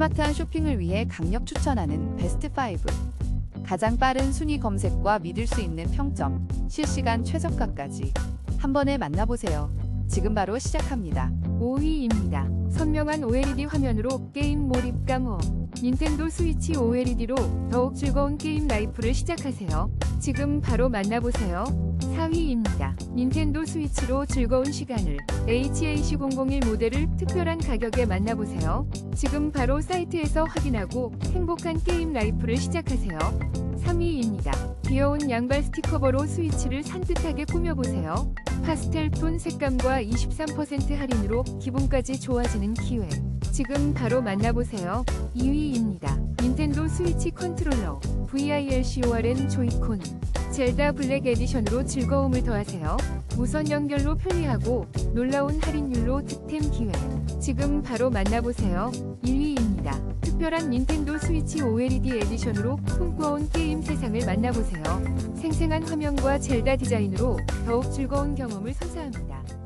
스마트한 쇼핑을 위해 강력 추천하는 베스트 5. 가장 빠른 순위 검색과 믿을 수 있는 평점, 실시간 최저가까지 한 번에 만나보세요. 지금 바로 시작합니다. 5위입니다. 선명한 OLED 화면으로 게임 몰입감 후 닌텐도 스위치 OLED로 더욱 즐거운 게임 라이프를 시작하세요. 지금 바로 만나보세요. 4위입니다. 닌텐도 스위치로 즐거운 시간을 HAC001 모델을 특별한 가격에 만나보세요. 지금 바로 사이트에서 확인하고 행복한 게임 라이프를 시작하세요. 3위입니다. 귀여운 양발 스티커버로 스위치를 산뜻하게 꾸며보세요. 파스텔 톤 색감과 23% 할인으로 기분까지 좋아지는 기회. 지금 바로 만나보세요. 2위입니다. 닌텐도 스위치 컨트롤러 VILCORN 조이콘 젤다 블랙 에디션으로 즐거움을 더하세요. 무선 연결로 편리하고 놀라운 할인율로 득템 기회. 지금 바로 만나보세요. 1위입니다. 특별한 닌텐도 스위치 OLED 에디션으로 꿈꿔온 게임 세상을 만나보세요. 생생한 화면과 젤다 디자인으로 더욱 즐거운 경험을 선사합니다.